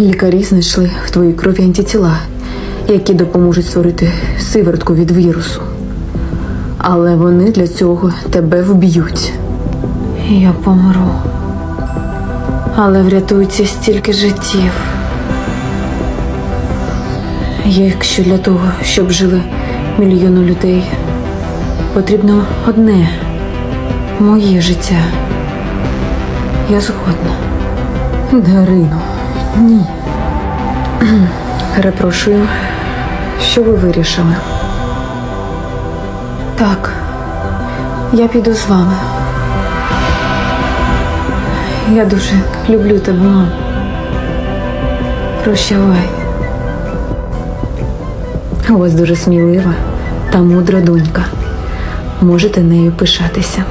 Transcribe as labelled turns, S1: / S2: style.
S1: Лікарі знайшли в твоїй крові антитіла, які допоможуть створити сиворотку від вірусу. Але вони для цього тебе вб'ють. Я помру. Але врятується стільки життів. Якщо для того, щоб жили мільйони людей, потрібно одне моє життя. Я згодна. Дарино, ні. Перепрошую, що ви вирішили? Так, я піду з вами. Я дуже люблю тебе, мам. Прощавай. У вас дуже смілива та мудра донька. Можете нею пишатися.